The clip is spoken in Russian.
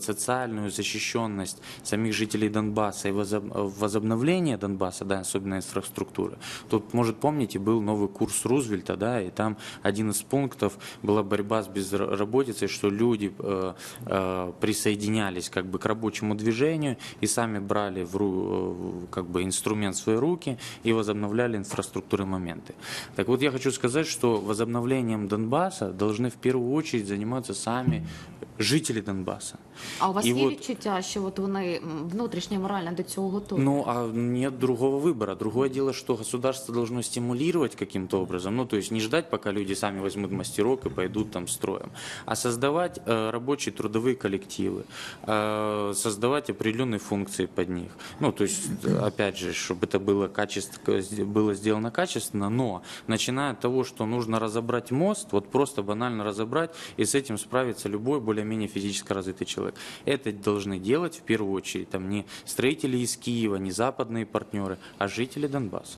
социальную защищенность самих жителей Донбасса и возоб- возобновление Донбасса, да, особенно инфраструктуры. Тут, может, помните, был новый курс Рузвельта, да, и там один из пунктов была борьба с безработицей, что люди э, э, присоединялись как бы к рабочему движению и сами брали в ру- э, как бы инструмент в свои руки и возобновляли инфраструктуры моменты. Так вот, я хочу сказать, что возобновлением Донбасса должны в первую очередь заниматься сами жители Донбасса. А у вас І є от- відчуття, що от вони м, внутрішньо морально до цього готові? Ну, а нет другого выбора. Другое дело, что государство должно стимулировать каким-то образом. Ну, то есть не ждать, пока люди сами возьмут мастерок и пойдут там строем, а создавать э, рабочие трудовые коллективы, э, создавать определенные функции под них. Ну, то есть, э, опять же, чтобы это было, качество, было сделано качественно, но начиная от того, что нужно разобрать мост, вот просто банально разобрать, и с этим справится любой более-менее физически развитый человек. Это должны делать в первую очередь там не строители из Киева, не западные партнеры, а жители Донбасса.